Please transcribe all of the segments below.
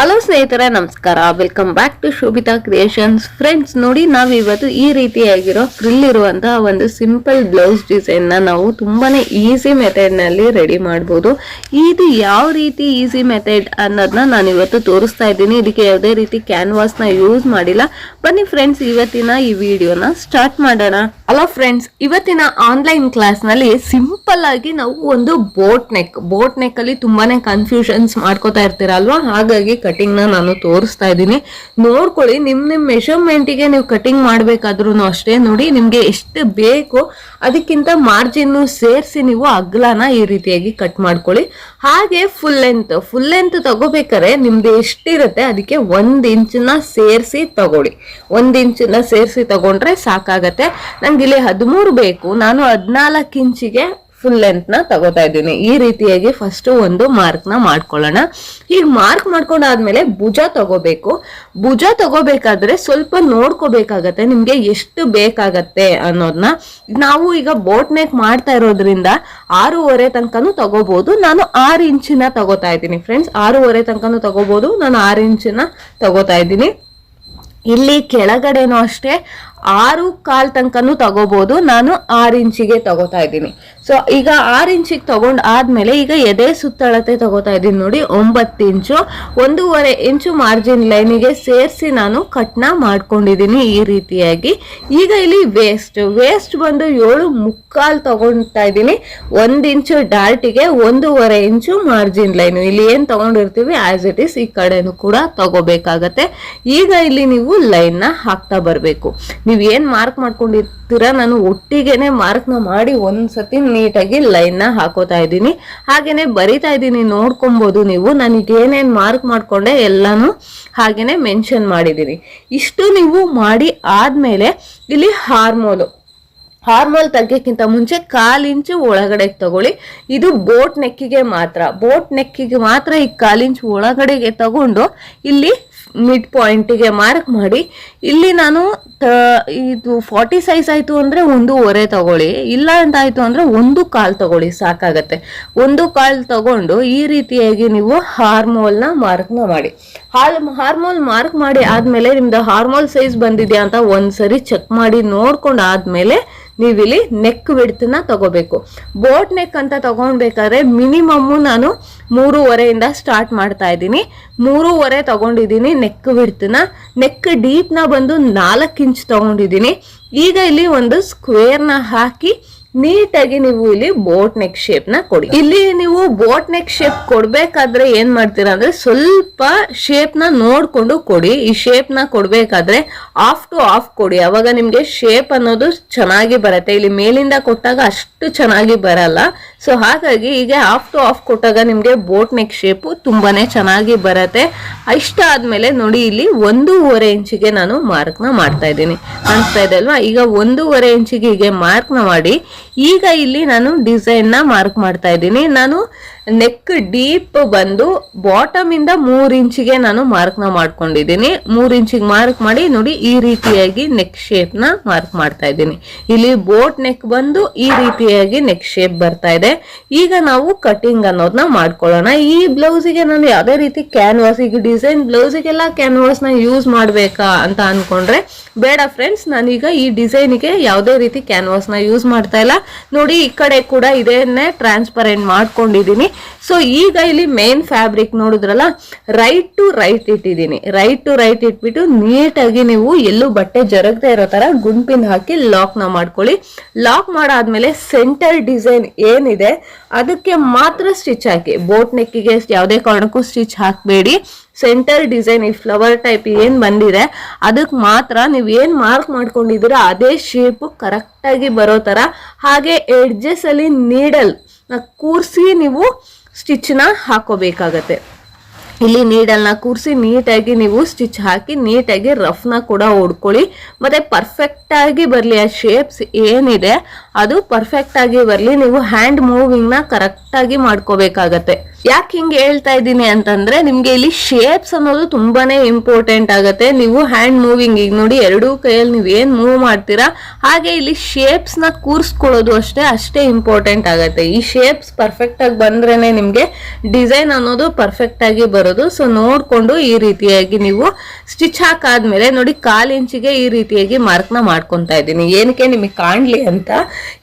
Hello ಸ್ನೇಹಿತರೆ, ನಮಸ್ಕಾರ. Welcome back to Shobhita creations friends ನೋಡಿ ನಾವು ಇವತ್ತು ಈ ರೀತಿಯಾಗಿರೋ ಫ್ರಿಲ್ ಇರುವಂತಹ ಒಂದು ಸಿಂಪಲ್ ಬ್ಲೌಸ್ ಡಿಸೈನ್ನ ನಾವು ತುಂಬಾನೇ ಈಸಿ ಮೆಥಡ್ನಲ್ಲಿ ರೆಡಿ ಮಾಡಬಹುದು ಇದು ಯಾವ ರೀತಿ ಈಸಿ ಮೆಥಡ್ ಅನ್ನೋದನ್ನ ನಾನು ಇವತ್ತು ತೋರಿಸ್ತಾ ಇದ್ದೀನಿ. ಇದಕ್ಕೆ ಯಾವುದೇ ರೀತಿ ಕ್ಯಾನ್ವಾಸ್ನ ಯೂಸ್ ಮಾಡಿಲ್ಲ. ಬನ್ನಿ ಫ್ರೆಂಡ್ಸ್ ಇವತ್ತಿನ ಈ ವಿಡಿಯೋನ ಸ್ಟಾರ್ಟ್ ಮಾಡೋಣ. ಹಲೋ ಫ್ರೆಂಡ್ಸ್ ಇವತ್ತಿನ ಆನ್ಲೈನ್ ಕ್ಲಾಸ್ನಲ್ಲಿ ಸಿಂಪಲ್ ಆಗಿ ನಾವು ಒಂದು ಬೋಟ್ ನೆಕ್ ಬೋಟ್ ನೆಕ್ ಅಲ್ಲಿ ತುಂಬಾನೇ ಕನ್ಫ್ಯೂಷನ್ಸ್ ಮಾಡ್ಕೋತಾ ಇರ್ತೀರಲ್ವಾ? ಹಾಗಾಗಿ ಕಟಿಂಗ್ ನಾನು ತೋರಿಸ್ತಾ ಇದ್ದೀನಿ. ನೋಡ್ಕೊಳ್ಳಿ ನಿಮ್ಮ ನಿಮ್ಮ ಮೆಷರ್ಮೆಂಟಿಗೆ ನೀವು ಕಟಿಂಗ್ ಮಾಡಬೇಕಾದ್ರೂ ಅಷ್ಟೇ. ನೋಡಿ, ನಿಮಗೆ ಎಷ್ಟು ಬೇಕು, ಅದಕ್ಕಿಂತ ಮಾರ್ಜಿನ್ ಸೇರಿಸಿ ನೀವು ಅಗ್ಲನ ಈ ರೀತಿಯಾಗಿ ಕಟ್ ಮಾಡ್ಕೊಳ್ಳಿ. ಹಾಗೆ ಫುಲ್ ಲೆಂತ್ ಫುಲ್ ಲೆಂತ್ ತಗೋಬೇಕಾದ್ರೆ ನಿಮ್ದು ಎಷ್ಟಿರುತ್ತೆ, ಅದಕ್ಕೆ ಒಂದು ಇಂಚನ್ನ ಸೇರಿಸಿ ತಗೊಳ್ಳಿ. ಒಂದು ಇಂಚನ್ನ ಸೇರಿಸಿ ತಗೊಂಡ್ರೆ ಸಾಕಾಗತ್ತೆ. ನನಗೆ ಇಲ್ಲಿ ಹದಿಮೂರು ಬೇಕು. ನಾನು ಹದಿನಾಲ್ಕು ಇಂಚಿಗೆ ಫುಲ್ ಲೆಂತ್ನ ತಗೋತಾ ಇದ್ದೀನಿ. ಈ ರೀತಿಯಾಗಿ ಫಸ್ಟು ಒಂದು ಮಾರ್ಕ್ನ ಮಾಡ್ಕೊಳ್ಳೋಣ. ಈಗ ಮಾರ್ಕ್ ಮಾಡ್ಕೊಂಡಾದ್ಮೇಲೆ ಭುಜ ತಗೋಬೇಕು. ಭುಜ ತಗೋಬೇಕಾದ್ರೆ ಸ್ವಲ್ಪ ನೋಡ್ಕೋಬೇಕಾಗತ್ತೆ. ನಿಮ್ಗೆ ಎಷ್ಟು ಬೇಕಾಗತ್ತೆ ಅನ್ನೋದನ್ನ ನಾವು ಈಗ ಬೋಟ್ ನೆಕ್ ಮಾಡ್ತಾ ಇರೋದ್ರಿಂದ ಆರೂವರೆ ತನಕನೂ ತಗೋಬಹುದು ನಾನು ಆರು ಇಂಚಿನ ತಗೋತಾ ಇದ್ದೀನಿ ಫ್ರೆಂಡ್ಸ್ ಆರೂವರೆ ತನಕನೂ ತಗೋಬಹುದು ನಾನು ಆರು ಇಂಚಿನ ತಗೋತಾ ಇದ್ದೀನಿ. ಇಲ್ಲಿ ಕೆಳಗಡೆನೂ ಅಷ್ಟೇ ಆರು ಕಾಲ್ ತನಕನೂ ತಗೋಬಹುದು ನಾನು ಆರು ಇಂಚಿಗೆ ತಗೋತಾ ಇದ್ದೀನಿ. ಸೊ ಈಗ ಆರು ಇಂಚಿಗೆ ತಗೊಂಡ್ ಆದ್ಮೇಲೆ ಈಗ ಎದೆ ಸುತ್ತಳತೆ ತಗೋತಾ ಇದ್ದೀನಿ ನೋಡಿ, ಒಂಬತ್ತು ಇಂಚು. ಒಂದೂವರೆ ಇಂಚು ಮಾರ್ಜಿನ್ ಲೈನಿಗೆ ಸೇರಿಸಿ ನಾನು ಕಟ್ನ ಮಾಡ್ಕೊಂಡಿದ್ದೀನಿ ಈ ರೀತಿಯಾಗಿ. ಈಗ ಇಲ್ಲಿ ವೇಸ್ಟ್ ವೇಸ್ಟ್ ಬಂದು ಏಳು ಮುಕ್ಕಾಲು ತಗೊಳ್ತಾ ಇದ್ದೀನಿ. ಒಂದು ಇಂಚು ಡಾರ್ಟಿಗೆ ಒಂದೂವರೆ ಇಂಚು ಮಾರ್ಜಿನ್ ಲೈನ್ ಇಲ್ಲಿ ಏನು ತಗೊಂಡಿರ್ತೀವಿ ಆಸ್ ಇಟ್ ಈಸ್ ಈ ಕಡೆನೂ ಕೂಡ ತಗೋಬೇಕಾಗತ್ತೆ. ಈಗ ಇಲ್ಲಿ ನೀವು ಲೈನ್ನ ಹಾಕ್ತಾ ಬರಬೇಕು. ನೀವು ಏನು ಮಾರ್ಕ್ ಮಾಡ್ಕೊಂಡಿರ್ತೀರ, ನಾನು ಒಟ್ಟಿಗೆ ಮಾರ್ಕ್ನ ಮಾಡಿ ಮಾಡಿ ಒಂದ್ಸತಿ ನೀಟಾಗಿ ಲೈನ್ನ ಹಾಕೋತಾ ಇದ್ದೀನಿ. ಹಾಗೇನೆ ಬರಿತಾ ಇದ್ದೀನಿ ನೋಡ್ಕೊಬಹುದು ನೀವು. ನಾನು ಏನೇನ್ ಮಾರ್ಕ್ ಮಾಡ್ಕೊಂಡೆ ಎಲ್ಲಾನು ಹಾಗೇನೆ ಮೆನ್ಷನ್ ಮಾಡಿದ್ದೀನಿ. ಇಷ್ಟು ನೀವು ಮಾಡಿ ಆದ್ಮೇಲೆ ಇಲ್ಲಿ ಹಾರ್ಮೋಲ್ ಹಾರ್ಮೋಲ್ ತಗ್ಗಕ್ಕಿಂತ ಮುಂಚೆ ಕಾಲಿಂಚು ಒಳಗಡೆ ತಗೊಳ್ಳಿ. ಇದು ಬೋಟ್ ನೆಕ್ಕಿಗೆ ಮಾತ್ರ. ಬೋಟ್ ನೆಕ್ಕಿಗೆ ಮಾತ್ರ ಈ ಕಾಲಿಂಚು ಒಳಗಡೆಗೆ ತಗೊಂಡು ಇಲ್ಲಿ ಮಿಡ್ ಪಾಯಿಂಟಿಗೆ ಮಾರ್ಕ್ ಮಾಡಿ, ಇಲ್ಲಿ ನಾನು ಇದು ಫಾರ್ಟಿ ಸೈಜ್ ಆಯ್ತು ಅಂದ್ರೆ ಒಂದೂವರೆ ತಗೊಳ್ಳಿ, ಇಲ್ಲ ಅಂತ ಆಯ್ತು ಅಂದ್ರೆ ಒಂದು ಕಾಲ್ ತಗೊಳ್ಳಿ ಸಾಕಾಗತ್ತೆ. ಒಂದು ಕಾಲು ತಗೊಂಡು ಈ ರೀತಿಯಾಗಿ ನೀವು ಹಾರ್ಮೋಲ್ನ ಮಾರ್ಕ್ನ ಮಾಡಿ. ಹಾಲ್ ಹಾರ್ಮೋಲ್ ಮಾರ್ಕ್ ಮಾಡಿ ಆದ್ಮೇಲೆ ನಿಮ್ದು ಹಾರ್ಮೋಲ್ ಸೈಜ್ ಬಂದಿದ್ಯಾ ಅಂತ ಒಂದ್ಸರಿ ಚೆಕ್ ಮಾಡಿ ನೋಡ್ಕೊಂಡು ಆದ್ಮೇಲೆ ನೀವಿಲ್ಲಿ ನೆಕ್ ವಿಡ್ತನ್ನ ತಗೋಬೇಕು. ಬೋಟ್ ನೆಕ್ ಅಂತ ತಗೊಳ್ಬೇಕಾದ್ರೆ ಮಿನಿಮಮ್ ನಾನು ಮೂರುವರೆಯಿಂದ ಸ್ಟಾರ್ಟ್ ಮಾಡ್ತಾ ಇದ್ದೀನಿ. ಮೂರುವರೆ ತಗೊಂಡಿದ್ದೀನಿ ನೆಕ್ ವಿಡ್ತನ್ನ ನೆಕ್ ಡೀಪ್ನ ಬಂದು ನಾಲ್ಕು ಇಂಚ್ ತಗೊಂಡಿದ್ದೀನಿ. ಈಗ ಇಲ್ಲಿ ಒಂದು ಸ್ಕ್ವೇರ್ನ ಹಾಕಿ ನೀಟಾಗಿ ನೀವು ಇಲ್ಲಿ ಬೋಟ್ ನೆಕ್ ಶೇಪ್ನ ಕೊಡಿ. ಇಲ್ಲಿ ನೀವು ಬೋಟ್ ನೆಕ್ ಶೇಪ್ ಕೊಡ್ಬೇಕಾದ್ರೆ ಏನ್ ಮಾಡ್ತೀರಾ ಅಂದ್ರೆ ಸ್ವಲ್ಪ ಶೇಪ್ನ ನೋಡ್ಕೊಂಡು ಕೊಡಿ. ಈ ಶೇಪ್ನ ಕೊಡ್ಬೇಕಾದ್ರೆ ಆಫ್ ಟು ಆಫ್ ಕೊಡಿ. ಅವಾಗ ನಿಮ್ಗೆ ಶೇಪ್ ಅನ್ನೋದು ಚೆನ್ನಾಗಿ ಬರುತ್ತೆ. ಇಲ್ಲಿ ಮೇಲಿಂದ ಕೊಟ್ಟಾಗ ಅಷ್ಟು ಚೆನ್ನಾಗಿ ಬರಲ್ಲ. ಸೊ ಹಾಗಾಗಿ ಈಗ ಆಫ್ ಟು ಆಫ್ ಕೊಟ್ಟಾಗ ನಿಮ್ಗೆ ಬೋಟ್ ನೆಕ್ ಶೇಪ್ ತುಂಬಾನೇ ಚೆನ್ನಾಗಿ ಬರುತ್ತೆ. ಇಷ್ಟ ಆದ್ಮೇಲೆ ನೋಡಿ ಇಲ್ಲಿ ಒಂದೂವರೆ ಇಂಚಿಗೆ ನಾನು ಮಾರ್ಕ್ನ ಮಾಡ್ತಾ ಇದ್ದೀನಿ. ಕಾಣಿಸ್ತಾ ಇದೆ ಅಲ್ವಾ? ಈಗ ಒಂದೂವರೆ ಇಂಚಿಗೆ ಹೀಗೆ ಮಾರ್ಕ್ನ ಮಾಡಿ ಈಗ ಇಲ್ಲಿ ನಾನು ಡಿಸೈನ್ನ ಮಾರ್ಕ್ ಮಾಡ್ತಾ ಇದ್ದೀನಿ. ನಾನು ನೆಕ್ ಡೀಪ್ ಬಂದು ಬಾಟಮ್ ಇಂದ ಮೂರ್ ಇಂಚಿಗೆ ನಾನು ಮಾರ್ಕ್ನ ಮಾಡ್ಕೊಂಡಿದ್ದೀನಿ. ಮೂರ್ ಇಂಚಿಗೆ ಮಾರ್ಕ್ ಮಾಡಿ ನೋಡಿ ಈ ರೀತಿಯಾಗಿ ನೆಕ್ ಶೇಪ್ನ ಮಾರ್ಕ್ ಮಾಡ್ತಾ ಇದ್ದೀನಿ. ಇಲ್ಲಿ ಬೋಟ್ ನೆಕ್ ಬಂದು ಈ ರೀತಿಯಾಗಿ ನೆಕ್ ಶೇಪ್ ಬರ್ತಾ ಇದೆ. ಈಗ ನಾವು ಕಟಿಂಗ್ ಅನ್ನೋದನ್ನ ಮಾಡ್ಕೊಳ್ಳೋಣ. ಈ ಬ್ಲೌಸಿಗೆ ನಾನು ಯಾವುದೇ ರೀತಿ ಕ್ಯಾನ್ವಾಸ್ ಈಗ ಡಿಸೈನ್ ಬ್ಲೌಸಿಗೆಲ್ಲ ಕ್ಯಾನ್ವಾಸ್ನ ಯೂಸ್ ಮಾಡಬೇಕಾ ಅಂತ ಅನ್ಕೊಂಡ್ರೆ ಬೇಡ ಫ್ರೆಂಡ್ಸ್ ನಾನೀಗ ಈ ಡಿಸೈನಿಗೆ ಯಾವುದೇ ರೀತಿ ಕ್ಯಾನ್ವಾಸ್ನ ಯೂಸ್ ಮಾಡ್ತಾ ಇಲ್ಲ. ನೋಡಿ, ಈ ಕಡೆ ಕೂಡ ಇದನ್ನೇ ಟ್ರಾನ್ಸ್ಪರೆಂಟ್ ಮಾಡ್ಕೊಂಡಿದ್ದೀನಿ. ಸೊ ಈಗ ಇಲ್ಲಿ ಮೇನ್ ಫ್ಯಾಬ್ರಿಕ್ ನೋಡಿದ್ರಲ್ಲ ರೈಟ್ ಟು ರೈಟ್ ಇಟ್ಟಿದ್ದೀನಿ. ರೈಟ್ ಟು ರೈಟ್ ಇಟ್ಬಿಟ್ಟು ನೀಟಾಗಿ ನೀವು ಎಲ್ಲೂ ಬಟ್ಟೆ ಜರಗದೆ ಇರೋ ತರ ಗುಂಪಿನ ಹಾಕಿ ಲಾಕ್ನ ಮಾಡ್ಕೊಳ್ಳಿ. ಲಾಕ್ ಮಾಡಾದ್ಮೇಲೆ ಸೆಂಟರ್ ಡಿಸೈನ್ ಏನಿದೆ, ಅದಕ್ಕೆ ಮಾತ್ರ ಸ್ಟಿಚ್ ಹಾಕಿ. ಬೋಟ್ ನೆಕ್ಕಿಗೆ ಯಾವುದೇ ಕಾರಣಕ್ಕೂ ಸ್ಟಿಚ್ ಹಾಕಬೇಡಿ. ಸೆಂಟರ್ ಡಿಸೈನ್, ಈ ಫ್ಲವರ್ ಟೈಪ್ ಏನ್ ಬಂದಿದೆ ಅದಕ್ಕೆ ಮಾತ್ರ ನೀವು ಏನ್ ಮಾರ್ಕ್ ಮಾಡ್ಕೊಂಡಿದ್ದೀರಾ, ಅದೇ ಶೇಪ್ ಕರೆಕ್ಟ್ ಆಗಿ ಬರೋ ತರ. ಹಾಗೆ ಎಡ್ಜಸ್ ಅಲ್ಲಿ ನೀಡಲ್ ಕೂರಿಸಿ ನೀವು ಸ್ಟಿಚ್ನ ಹಾಕೋಬೇಕಾಗತ್ತೆ. ಇಲ್ಲಿ ನೀಡಲ್ನ ಕೂರಿಸಿ ನೀಟಾಗಿ ನೀವು ಸ್ಟಿಚ್ ಹಾಕಿ, ನೀಟಾಗಿ ರಫ್ನ ಕೂಡ ಹೊಡ್ಕೊಳ್ಳಿ ಮತ್ತೆ ಪರ್ಫೆಕ್ಟ್ ಆಗಿ ಬರಲಿ, ಆ ಶೇಪ್ಸ್ ಏನಿದೆ ಅದು ಪರ್ಫೆಕ್ಟ್ ಆಗಿ ಬರಲಿ, ನೀವು ಹ್ಯಾಂಡ್ ಮೂವಿಂಗ್ನ ಕರೆಕ್ಟ್ ಆಗಿ ಮಾಡ್ಕೋಬೇಕಾಗತ್ತೆ. ಯಾಕೆ ಹಿಂಗೆ ಹೇಳ್ತಾ ಇದ್ದೀನಿ ಅಂತಂದ್ರೆ, ನಿಮ್ಗೆ ಇಲ್ಲಿ ಶೇಪ್ಸ್ ಅನ್ನೋದು ತುಂಬಾನೇ ಇಂಪಾರ್ಟೆಂಟ್ ಆಗತ್ತೆ. ನೀವು ಹ್ಯಾಂಡ್ ಮೂವಿಂಗ್ ಈಗ ನೋಡಿ ಎರಡೂ ಕೈಯಲ್ಲಿ ನೀವು ಏನ್ ಮೂವ್ ಮಾಡ್ತೀರಾ, ಹಾಗೆ ಇಲ್ಲಿ ಶೇಪ್ಸ್ನ ಕೂರ್ಸ್ಕೊಳ್ಳೋದು ಅಷ್ಟೇ ಅಷ್ಟೇ ಇಂಪಾರ್ಟೆಂಟ್ ಆಗತ್ತೆ. ಈ ಶೇಪ್ಸ್ ಪರ್ಫೆಕ್ಟ್ ಆಗಿ ಬಂದ್ರೇನೆ ನಿಮ್ಗೆ ಡಿಸೈನ್ ಅನ್ನೋದು ಪರ್ಫೆಕ್ಟ್ ಆಗಿ ಬರೋದು. ಸೊ ನೋಡ್ಕೊಂಡು ಈ ರೀತಿಯಾಗಿ ನೀವು ಸ್ಟಿಚ್ ಹಾಕಾದ್ಮೇಲೆ ನೋಡಿ ಕಾಲ್ ಇಂಚಿಗೆ ಈ ರೀತಿಯಾಗಿ ಮಾರ್ಕ್ನ ಮಾಡ್ಕೊಂತಾ ಇದ್ದೀನಿ. ಏನಕ್ಕೆ ನಿಮಗೆ ಕಾಣ್ಲಿ ಅಂತ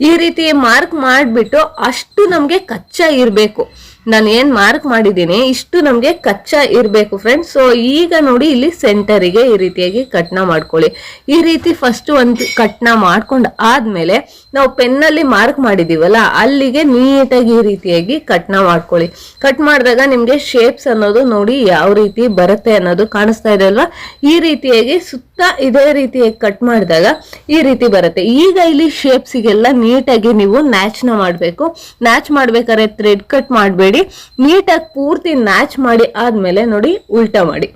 ಈ ರೀತಿ ಮಾರ್ಕ್ ಮಾಡ್ಬಿಟ್ಟು ಅಷ್ಟು ನಮಗೆ ಕಚ್ಚಾ ಇರ್ಬೇಕು. ನಾನು ಏನ್ ಮಾರ್ಕ್ ಮಾಡಿದ್ದೀನಿ, ಇಷ್ಟು ನಮ್ಗೆ ಕಚ್ಚಾ ಇರ್ಬೇಕು ಫ್ರೆಂಡ್ಸ್ ಸೊ ಈಗ ನೋಡಿ ಇಲ್ಲಿ ಸೆಂಟರಿಗೆ ಈ ರೀತಿಯಾಗಿ ಕಟ್ನ ಮಾಡ್ಕೊಳ್ಳಿ. ಈ ರೀತಿ ಫಸ್ಟ್ ಒಂದು ಕಟ್ನ ಮಾಡ್ಕೊಂಡು ಆದ್ಮೇಲೆ ನಾವು ಪೆನ್ನಲ್ಲಿ ಮಾರ್ಕ್ ಮಾಡಿದೀವಲ್ಲ, ಅಲ್ಲಿಗೆ ನೀಟಾಗಿ ಈ ರೀತಿಯಾಗಿ ಕಟ್ನ ಮಾಡ್ಕೊಳ್ಳಿ. ಕಟ್ ಮಾಡಿದಾಗ ನಿಮ್ಗೆ ಶೇಪ್ಸ್ ಅನ್ನೋದು ನೋಡಿ ಯಾವ ರೀತಿ ಬರುತ್ತೆ ಅನ್ನೋದು ಕಾಣಿಸ್ತಾ ಇದೆ ಅಲ್ವಾ? ಈ ರೀತಿಯಾಗಿ ಸುತ್ತ ಇದೇ ರೀತಿಯಾಗಿ ಕಟ್ ಮಾಡಿದಾಗ ಈ ರೀತಿ ಬರುತ್ತೆ. ಈಗ ಇಲ್ಲಿ ಶೇಪ್ಸಿಗೆಲ್ಲ ನೀಟಾಗಿ ನೀವು ನ್ಯಾಚ್ನ ಮಾಡ್ಬೇಕು. ನ್ಯಾಚ್ ಮಾಡ್ಬೇಕಾದ್ರೆ ಥ್ರೆಡ್ ಕಟ್ ಮಾಡಬೇಡಿ ನೀಟಾಗಿ ಪೂರ್ತಿ ಮ್ಯಾಚ್ ಮಾಡಿ ಆದಮೇಲೆ ನೋಡಿ ಉಲ್ಟಾ ಮಾಡಿ.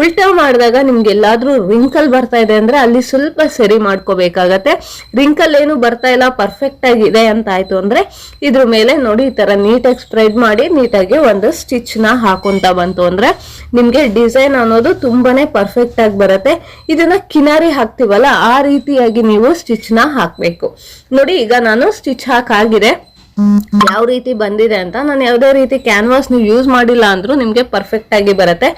ಉಲ್ಟಾ ಮಾಡಿದಾಗ ನಿಮ್ಗೆ ಎಲ್ಲಾದ್ರೂ ರಿಂಕಲ್ ಬರ್ತಾ ಇದೆ ಅಂದ್ರೆ ಅಲ್ಲಿ ಸ್ವಲ್ಪ ಸರಿ ಮಾಡ್ಕೋಬೇಕಾಗತ್ತೆ. ರಿಂಕಲ್ ಏನು ಬರ್ತಾ ಇಲ್ಲ ಪರ್ಫೆಕ್ಟ್ ಆಗಿದೆ ಅಂತ ಆಯ್ತು ಅಂದ್ರೆ ಇದ್ರ ಮೇಲೆ ನೋಡಿ ಈ ತರ ನೀಟಾಗಿ ಸ್ಪ್ರೆಡ್ ಮಾಡಿ ನೀಟಾಗಿ ಒಂದು ಸ್ಟಿಚ್ನ ಹಾಕೊಂತ ಬಂತು ಅಂದ್ರೆ ನಿಮ್ಗೆ ಡಿಸೈನ್ ಅನ್ನೋದು ತುಂಬಾನೇ ಪರ್ಫೆಕ್ಟ್ ಆಗಿ ಬರುತ್ತೆ. ಇದನ್ನ ಕಿನಾರಿ ಹಾಕ್ತಿವಲ್ಲ, ಆ ರೀತಿಯಾಗಿ ನೀವು ಸ್ಟಿಚ್ನ ಹಾಕ್ಬೇಕು. ನೋಡಿ ಈಗ ನಾನು ಸ್ಟಿಚ್ ಹಾಕಾಗಿದೆ ಯಾವ ರೀತಿ ಬಂದಿದೆ ಅಂತ ನಾನು ಯಾವುದೇ ರೀತಿ ಕ್ಯಾನ್ವಾಸ್ ನೀವು ಯೂಸ್ ಮಾಡಿಲ್ಲ ಅಂದ್ರೂ ನಿಮಗೆ ಪರ್ಫೆಕ್ಟ್ ಆಗಿ ಬರುತ್ತೆ.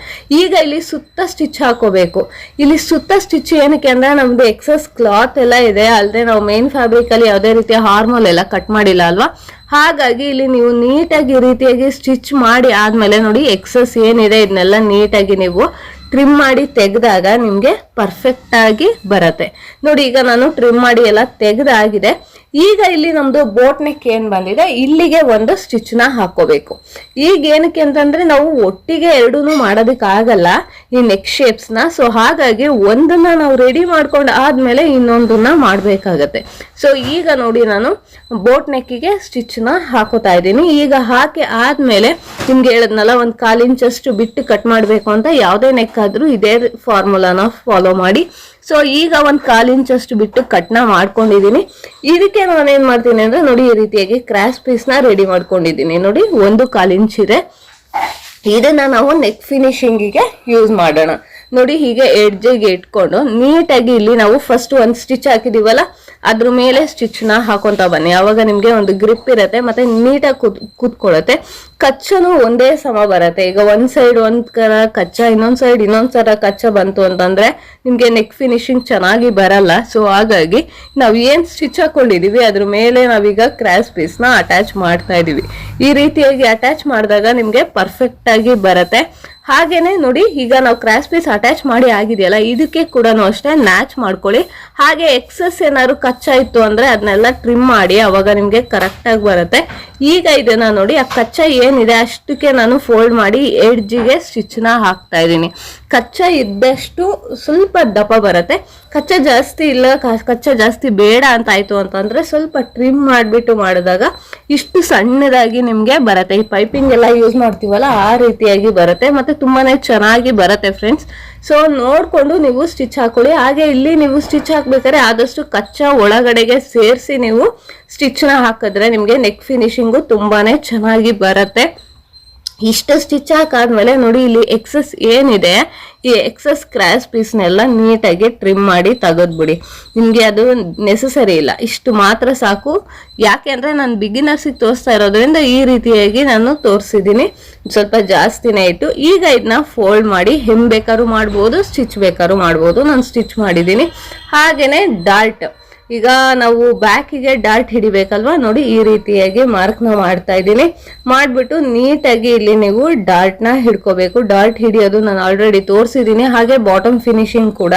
ಈಗ ಇಲ್ಲಿ ಸುತ್ತ ಸ್ಟಿಚ್ ಹಾಕೋಬೇಕು. ಇಲ್ಲಿ ಸುತ್ತ ಸ್ಟಿಚ್ ಏನಕ್ಕೆ ಅಂದ್ರೆ ನಮ್ದು ಎಕ್ಸಸ್ ಕ್ಲಾತ್ ಎಲ್ಲ ಇದೆ. ಅಲ್ಲದೆ ನಾವು ಮೇನ್ ಫ್ಯಾಬ್ರಿಕ್ ಅಲ್ಲಿ ಯಾವುದೇ ರೀತಿಯ ಹಾರ್ಮೋಲ್ ಎಲ್ಲ ಕಟ್ ಮಾಡಿಲ್ಲ ಅಲ್ವಾ? ಹಾಗಾಗಿ ಇಲ್ಲಿ ನೀವು ನೀಟಾಗಿ ಈ ರೀತಿಯಾಗಿ ಸ್ಟಿಚ್ ಮಾಡಿ ಆದ್ಮೇಲೆ ನೋಡಿ ಎಕ್ಸಸ್ ಏನಿದೆ, ಇದನ್ನೆಲ್ಲ ನೀಟಾಗಿ ನೀವು ಟ್ರಿಮ್ ಮಾಡಿ ತೆಗೆದಾಗ ನಿಮಗೆ ಪರ್ಫೆಕ್ಟ್ ಆಗಿ ಬರುತ್ತೆ. ನೋಡಿ, ಈಗ ನಾನು ಟ್ರಿಮ್ ಮಾಡಿ ಎಲ್ಲ ತೆಗೆದಾಗಿದೆ. ಈಗ ಇಲ್ಲಿ ನಮ್ದು ಬೋಟ್ ನೆಕ್ ಏನ್ ಬಂದಿದೆ? ಇಲ್ಲಿಗೆ ಒಂದು ಸ್ಟಿಚ್ನ ಹಾಕೋಬೇಕು. ಈಗ ಏನಕ್ಕೆ ಅಂತಂದ್ರೆ, ನಾವು ಒಟ್ಟಿಗೆ ಎರಡೂ ಮಾಡೋದಕ್ಕಾಗಲ್ಲ, ಈ ನೆಕ್ ಶೇಪ್ಸ್ನ. ಸೊ ಹಾಗಾಗಿ ಒಂದನ್ನ ನಾವು ರೆಡಿ ಮಾಡ್ಕೊಂಡು ಆದ್ಮೇಲೆ ಇನ್ನೊಂದನ್ನ ಮಾಡ್ಬೇಕಾಗತ್ತೆ. ಸೊ ಈಗ ನೋಡಿ ನಾನು ಬೋಟ್ ನೆಕ್ಕಿಗೆ ಸ್ಟಿಚ್ನ ಹಾಕೋತಾ ಇದ್ದೀನಿ. ಈಗ ಹಾಕಿ ಆದಮೇಲೆ ನಿಮ್ಗೆ ಹೇಳದ್ನಲ್ಲ, ಒಂದು ಕಾಲ್ ಇಂಚಷ್ಟು ಬಿಟ್ಟು ಕಟ್ ಮಾಡಬೇಕು ಅಂತ ಯಾವುದೇ ನೆಕ್ ಆದ್ರೂ ಇದೇ ಫಾರ್ಮುಲಾನ ಫಾಲೋ ಮಾಡಿ. ಸೊ ಈಗ ಒಂದ್ ಕಾಲ್ ಇಂಚಷ್ಟು ಬಿಟ್ಟು ಕಟ್ನ ಮಾಡ್ಕೊಂಡಿದ್ದೀನಿ. ಇದಕ್ಕೆ ನಾನು ಏನ್ ಮಾಡ್ತೀನಿ ಅಂದ್ರೆ ನೋಡಿ ಈ ರೀತಿಯಾಗಿ ಕ್ರಾಸ್ ಪೀಸ್ನ ರೆಡಿ ಮಾಡ್ಕೊಂಡಿದ್ದೀನಿ. ನೋಡಿ, ಒಂದು ಕಾಲ್ ಇಂಚ್ ಇದೆ. ಇದನ್ನ ನಾವು ನೆಕ್ ಫಿನಿಶಿಂಗಿಗೆ ಯೂಸ್ ಮಾಡೋಣ. ನೋಡಿ, ಹೀಗೆ ಎಡ್ಜಿಗೆ ಇಟ್ಕೊಂಡು ನೀಟಾಗಿ ಇಲ್ಲಿ ನಾವು ಫಸ್ಟ್ ಒಂದು ಸ್ಟಿಚ್ ಹಾಕಿದೀವಲ್ಲ ಅದ್ರ ಮೇಲೆ ಸ್ಟಿಚ್ನ ಹಾಕೊಂತ ಬನ್ನಿ. ಅವಾಗ ನಿಮ್ಗೆ ಒಂದು ಗ್ರಿಪ್ ಇರತ್ತೆ, ಮತ್ತೆ ನೀಟಾಗಿ ಕೂತ್ ಕೂತ್ಕೊಳ್ಳುತ್ತೆ. ಕಚ್ಚನು ಒಂದೇ ಸಮ ಬರತ್ತೆ. ಈಗ ಒಂದ್ ಸೈಡ್ ಒಂದ್ ತರ ಕಚ್ಚ, ಇನ್ನೊಂದ್ ಸೈಡ್ ಇನ್ನೊಂದ್ ತರ ಕಚ್ಚ ಬಂತು ಅಂತಂದ್ರೆ ನಿಮ್ಗೆ ನೆಕ್ ಫಿನಿಶಿಂಗ್ ಚೆನ್ನಾಗಿ ಬರಲ್ಲ. ಸೊ ಹಾಗಾಗಿ ನಾವ್ ಏನ್ ಸ್ಟಿಚ್ ಹಾಕೊಂಡಿದೀವಿ, ಅದ್ರ ಮೇಲೆ ನಾವೀಗ ಕ್ರಾಸ್ ಪೀಸ್ನ ಅಟ್ಯಾಚ್ ಮಾಡ್ತಾ ಇದೀವಿ. ಈ ರೀತಿಯಾಗಿ ಅಟ್ಯಾಚ್ ಮಾಡಿದಾಗ ನಿಮ್ಗೆ ಪರ್ಫೆಕ್ಟ್ ಆಗಿ ಬರುತ್ತೆ. ಹಾಗೇನೆ ನೋಡಿ, ಈಗ ನಾವು ಕ್ರಾಸ್ ಪೀಸ್ ಅಟ್ಯಾಚ್ ಮಾಡಿ ಆಗಿದೆಯಲ್ಲ, ಇದಕ್ಕೆ ಕೂಡ ಅಷ್ಟೇ ನ್ಯಾಚ್ ಮಾಡ್ಕೊಳ್ಳಿ. ಹಾಗೆ ಎಕ್ಸಸ್ ಏನಾದ್ರು ಕಚ್ಚಾ ಇತ್ತು ಅಂದ್ರೆ ಅದನ್ನೆಲ್ಲ ಟ್ರಿಮ್ ಮಾಡಿ, ಅವಾಗ ನಿಮ್ಗೆ ಕರೆಕ್ಟ್ ಆಗಿ ಬರುತ್ತೆ. ಈಗ ಇದನ್ನ ನೋಡಿ, ಆ ಕಚ್ಚಾ ಏನಿದೆ ಅಷ್ಟಕ್ಕೆ ನಾನು ಫೋಲ್ಡ್ ಮಾಡಿ ಎಡ್ಜಿಗೆ ಸ್ಟಿಚ್ನ ಹಾಕ್ತಾ ಇದ್ದೀನಿ. ಕಚ್ಚಾ ಇದ್ದಷ್ಟು ಸ್ವಲ್ಪ ದಪ್ಪ ಬರುತ್ತೆ. ಕಚ್ಚಾ ಜಾಸ್ತಿ ಇಲ್ಲ ಕಚ್ಚ ಜಾಸ್ತಿ ಬೇಡ ಅಂತ ಆಯ್ತು ಅಂತಂದ್ರೆ ಸ್ವಲ್ಪ ಟ್ರಿಮ್ ಮಾಡಿಬಿಟ್ಟು ಮಾಡಿದಾಗ ಇಷ್ಟು ಸಣ್ಣದಾಗಿ ನಿಮಗೆ ಬರುತ್ತೆ. ಈ ಪೈಪಿಂಗ್ ಎಲ್ಲ ಯೂಸ್ ಮಾಡ್ತೀವಲ್ಲ, ಆ ರೀತಿಯಾಗಿ ಬರುತ್ತೆ. ಮತ್ತೆ ತುಂಬಾನೇ ಚೆನ್ನಾಗಿ ಬರುತ್ತೆ ಫ್ರೆಂಡ್ಸ್ ಸೊ ನೋಡ್ಕೊಂಡು ನೀವು ಸ್ಟಿಚ್ ಹಾಕೊಳ್ಳಿ. ಹಾಗೆ ಇಲ್ಲಿ ನೀವು ಸ್ಟಿಚ್ ಹಾಕ್ಬೇಕಾದ್ರೆ ಆದಷ್ಟು ಕಚ್ಚಾ ಒಳಗಡೆಗೆ ಸೇರಿಸಿ ನೀವು ಸ್ಟಿಚ್ನ ಹಾಕಿದ್ರೆ ನಿಮಗೆ ನೆಕ್ ಫಿನಿಶಿಂಗು ತುಂಬಾನೇ ಚೆನ್ನಾಗಿ ಬರುತ್ತೆ. ಇಷ್ಟು ಸ್ಟಿಚ್ ಹಾಕಾದ್ಮೇಲೆ ನೋಡಿ ಇಲ್ಲಿ ಎಕ್ಸಸ್ ಏನಿದೆ, ಈ ಎಕ್ಸಸ್ ಕ್ರಾಸ್ ಪೀಸ್ನೆಲ್ಲ ನೀಟಾಗಿ ಟ್ರಿಮ್ ಮಾಡಿ ತೆಗೆದ್ಬಿಡಿ. ನಿಮಗೆ ಅದು ನೆಸಸರಿ ಇಲ್ಲ. ಇಷ್ಟು ಮಾತ್ರ ಸಾಕು. ಯಾಕೆ ಅಂದರೆ ನಾನು ಬಿಗಿನರ್ಸಿಗೆ ತೋರಿಸ್ತಾ ಇರೋದ್ರಿಂದ ಈ ರೀತಿಯಾಗಿ ನಾನು ತೋರಿಸಿದ್ದೀನಿ. ಸ್ವಲ್ಪ ಜಾಸ್ತಿನೇ ಇಟ್ಟು, ಈಗ ಇದನ್ನ ಫೋಲ್ಡ್ ಮಾಡಿ ಹೆಮ್ ಬೇಕಾದ್ರೂ ಮಾಡ್ಬೋದು ಸ್ಟಿಚ್ ಬೇಕಾದ್ರೂ ಮಾಡ್ಬೋದು. ನಾನು ಸ್ಟಿಚ್ ಮಾಡಿದ್ದೀನಿ. ಹಾಗೆಯೇ ಡಾಲ್ಟ್ ಈಗ ನಾವು ಬ್ಯಾಕಿಗೆ ಡಾರ್ಟ್ ಹಿಡಿಬೇಕಲ್ವಾ? ನೋಡಿ ಈ ರೀತಿಯಾಗಿ ಮಾರ್ಕ್ನ ಮಾಡ್ತಾ ಇದ್ದೀನಿ. ಮಾಡ್ಬಿಟ್ಟು ನೀಟಾಗಿ ಇಲ್ಲಿ ನೀವು ಡಾರ್ಟ್ನ ಹಿಡ್ಕೋಬೇಕು. ಡಾರ್ಟ್ ಹಿಡಿಯೋದು ನಾನು ಆಲ್ರೆಡಿ ತೋರಿಸಿದ್ದೀನಿ. ಹಾಗೆ ಬಾಟಮ್ ಫಿನಿಶಿಂಗ್ ಕೂಡ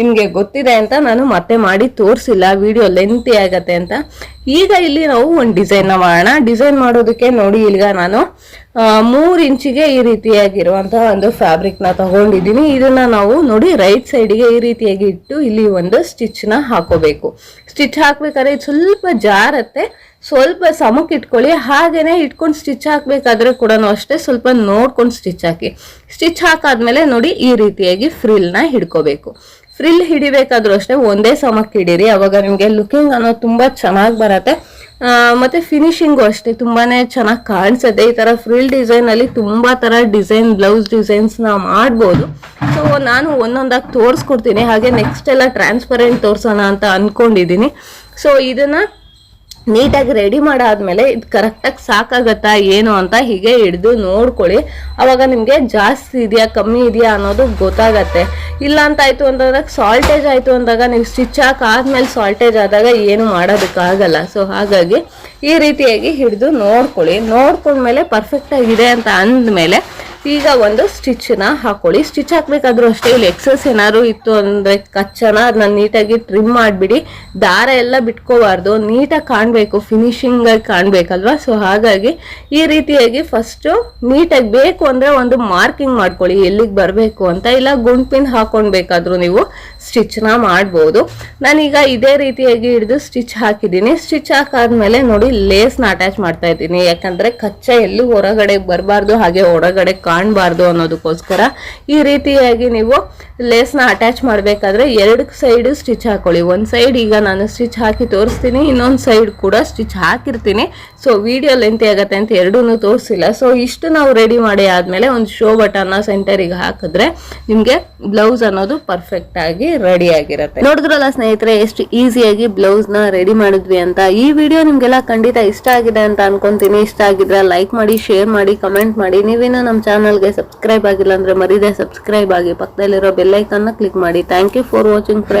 ನಿಮಗೆ ಗೊತ್ತಿದೆ ಅಂತ ನಾನು ಮತ್ತೆ ಮಾಡಿ ತೋರಿಸಿಲ್ಲ. ವಿಡಿಯೋ ಲೆಂತಿ ಆಗತ್ತೆ ಅಂತ. ಈಗ ಇಲ್ಲಿ ನಾವು ಒಂದು ಡಿಸೈನ್ನ ಮಾಡೋಣ. ಡಿಸೈನ್ ಮಾಡೋದಕ್ಕೆ ನೋಡಿ ಈಗ ನಾನು ಮೂರ್ ಇಂಚಿಗೆ ಈ ರೀತಿಯಾಗಿರುವಂತಹ ಒಂದು ಫ್ಯಾಬ್ರಿಕ್ನ ತಗೊಂಡಿದ್ದೀನಿ. ಇದನ್ನ ನಾವು ನೋಡಿ ರೈಟ್ ಸೈಡಿಗೆ ಈ ರೀತಿಯಾಗಿ ಇಟ್ಟು ಇಲ್ಲಿ ಒಂದು ಸ್ಟಿಚ್ನ ಹಾಕೋಬೇಕು. ಸ್ಟಿಚ್ ಹಾಕ್ಬೇಕಾದ್ರೆ ಸ್ವಲ್ಪ ಜಾರತ್ತೆ, ಸ್ವಲ್ಪ ಸಮಕ್ಕೆ ಇಟ್ಕೊಳ್ಳಿ. ಹಾಗೇನೆ ಇಟ್ಕೊಂಡು ಸ್ಟಿಚ್ ಹಾಕ್ಬೇಕಾದ್ರೆ ಕೂಡ ಅಷ್ಟೇ ಸ್ವಲ್ಪ ನೋಡ್ಕೊಂಡು ಸ್ಟಿಚ್ ಹಾಕಿ. ಸ್ಟಿಚ್ ಹಾಕಾದ್ಮೇಲೆ ನೋಡಿ ಈ ರೀತಿಯಾಗಿ ಫ್ರಿಲ್ನ ಹಿಡ್ಕೋಬೇಕು. ಫ್ರಿಲ್ ಹಿಡಿಬೇಕಾದ್ರೂ ಅಷ್ಟೇ ಒಂದೇ ಸಮಕ್ಕೆ ಹಿಡೀರಿ. ಅವಾಗ ನಿಮಗೆ ಲುಕಿಂಗ್ ಅನ್ನೋದು ತುಂಬ ಚೆನ್ನಾಗಿ ಬರತ್ತೆ. ಮತ್ತೆ ಫಿನಿಶಿಂಗು ಅಷ್ಟೇ. ತುಂಬಾನೇ ಚೆನ್ನಾಗಿ ಕಾಣಿಸುತ್ತೆ. ಈ ತರ ಫ್ರಿಲ್ ಡಿಸೈನ್ ಅಲ್ಲಿ ತುಂಬಾ ತರ ಡಿಸೈನ್ ಬ್ಲೌಸ್ ಡಿಸೈನ್ಸ್ನ ಮಾಡ್ಬೋದು. ಸೊ ನಾನು ಒಂದೊಂದಾಗಿ ತೋರಿಸ್ಕೊಡ್ತೀನಿ. ಹಾಗೆ ನೆಕ್ಸ್ಟ್ ಎಲ್ಲ ಟ್ರಾನ್ಸ್ಪರೆಂಟ್ ತೋರ್ಸೋಣ ಅಂತ ಅನ್ಕೊಂಡಿದ್ದೀನಿ. ಸೊ ಇದನ್ನ ನೀಟಾಗಿ ರೆಡಿ ಮಾಡಾದ್ಮೇಲೆ ಇದು ಕರೆಕ್ಟಾಗಿ ಸಾಕಾಗತ್ತಾ ಏನು ಅಂತ ಹೀಗೆ ಹಿಡಿದು ನೋಡ್ಕೊಳ್ಳಿ. ಅವಾಗ ನಿಮಗೆ ಜಾಸ್ತಿ ಇದೆಯಾ, ಕಮ್ಮಿ ಇದೆಯಾ ಅನ್ನೋದು ಗೊತ್ತಾಗತ್ತೆ. ಇಲ್ಲ ಅಂತ ಅಂತಂದಾಗ ಸಾಲ್ಟೇಜ್ ಆಯಿತು ಅಂದಾಗ, ನೀವು ಸ್ಟಿಚ್ ಹಾಕಾದ್ಮೇಲೆ ಸಾಲ್ಟೇಜ್ ಆದಾಗ ಏನು ಮಾಡೋದಕ್ಕಾಗಲ್ಲ. ಸೊ ಹಾಗಾಗಿ ಈ ರೀತಿಯಾಗಿ ಹಿಡಿದು ನೋಡ್ಕೊಳ್ಳಿ. ನೋಡ್ಕೊಂಡ್ಮೇಲೆ ಪರ್ಫೆಕ್ಟಾಗಿದೆ ಅಂತ ಅಂದಮೇಲೆ ಈಗ ಒಂದು ಸ್ಟಿಚ್ನ ಹಾಕೊಳ್ಳಿ. ಸ್ಟಿಚ್ ಹಾಕ್ಬೇಕಾದ್ರೂ ಅಷ್ಟೇ, ಇಲ್ಲಿ ಎಕ್ಸಸ್ ಏನಾದ್ರು ಇತ್ತು ಅಂದ್ರೆ ಕಚ್ಚನ, ಅದನ್ನ ನೀಟಾಗಿ ಟ್ರಿಮ್ ಮಾಡಿಬಿಡಿ. ದಾರ ಎಲ್ಲ ಬಿಟ್ಕೋಬಾರ್ದು. ನೀಟಾಗಿ ಕಾಣಬೇಕು ಫಿನಿಶಿಂಗ್ ಕಾಣಬೇಕಲ್ವಾ? ಸೊ ಹಾಗಾಗಿ ಈ ರೀತಿಯಾಗಿ ಫಸ್ಟು ನೀಟಾಗಿ ಬೇಕು ಅಂದ್ರೆ ಒಂದು ಮಾರ್ಕಿಂಗ್ ಮಾಡ್ಕೊಳ್ಳಿ. ಎಲ್ಲಿಗೆ ಬರಬೇಕು ಅಂತ, ಇಲ್ಲ ಗುಂಡ್ ಪಿನ್ ಹಾಕೊಳ್ಬೇಕಾದ್ರೂ ನೀವು ಸ್ಟಿಚ್ನ ಮಾಡ್ಬೋದು. ನಾನೀಗ ಇದೇ ರೀತಿಯಾಗಿ ಹಿಡಿದು ಸ್ಟಿಚ್ ಹಾಕಿದ್ದೀನಿ. ಸ್ಟಿಚ್ ಹಾಕಾದ್ಮೇಲೆ ನೋಡಿ ಲೇಸ್ನ ಅಟ್ಯಾಚ್ ಮಾಡ್ತಾ ಇದ್ದೀನಿ. ಯಾಕಂದ್ರೆ ಕಚ್ಚಾ ಎಲ್ಲೂ ಹೊರಗಡೆ ಬರಬಾರ್ದು, ಹಾಗೆ ಹೊರಗಡೆ ಕಾಣಬಾರ್ದು ಅನ್ನೋದಕ್ಕೋಸ್ಕರ ಈ ರೀತಿಯಾಗಿ ನೀವು ಲೇಸ್ನ ಅಟ್ಯಾಚ್ ಮಾಡಬೇಕಾದ್ರೆ ಎರಡು ಸೈಡ್ ಸ್ಟಿಚ್ ಹಾಕೊಳ್ಳಿ. ಒಂದು ಸೈಡ್ ಈಗ ನಾನು ಸ್ಟಿಚ್ ಹಾಕಿ ತೋರಿಸ್ತೀನಿ, ಇನ್ನೊಂದು ಸೈಡ್ ಕೂಡ ಸ್ಟಿಚ್ ಹಾಕಿರ್ತೀನಿ. ಸೊ ವಿಡಿಯೋ ಲೆಂತಿ ಆಗುತ್ತೆ ಅಂತ ಎರಡೂ ತೋರಿಸಿಲ್ಲ. ಸೊ ಇಷ್ಟು ನಾವು ರೆಡಿ ಮಾಡಿ ಆದಮೇಲೆ ಒಂದು ಶೋ ಬಟನ್ನ ಸೆಂಟರಿಗೆ ಹಾಕಿದ್ರೆ ನಿಮಗೆ ಬ್ಲೌಸ್ ಅನ್ನೋದು ಪರ್ಫೆಕ್ಟ್ ಆಗಿ ರೆಡಿ ಆಗಿರುತ್ತೆ. ನೋಡಿದ್ರಲ್ಲ ಸ್ನೇಹಿತರೆ, ಎಷ್ಟು ಈಸಿಯಾಗಿ ಬ್ಲೌಸ್ನ ರೆಡಿ ಮಾಡಿದ್ವಿ ಅಂತ. ಈ ವಿಡಿಯೋ ನಿಮಗೆಲ್ಲ ಖಂಡಿತ ಇಷ್ಟ ಆಗಿದೆ ಅಂತ ಅನ್ಕೊಂತೀನಿ. ಇಷ್ಟ ಆಗಿದ್ರೆ ಲೈಕ್ ಮಾಡಿ ಶೇರ್ ಮಾಡಿ ಕಮೆಂಟ್ ಮಾಡಿ. ನೀವೇನೋ ನಮ್ಮ ಚಾನಲ್ಗೆ ಸಬ್ಸ್ಕ್ರೈಬ್ ಆಗಿಲ್ಲ ಅಂದ್ರೆ ಮರಿದೆ ಸಬ್ಸ್ಕ್ರೈಬ್ ಆಗಿ ಪಕ್ಕದಲ್ಲಿರೋ ಬೆಲ್ಲೈಕನ್ನ ಕ್ಲಿಕ್ ಮಾಡಿ. Thank you for watching friend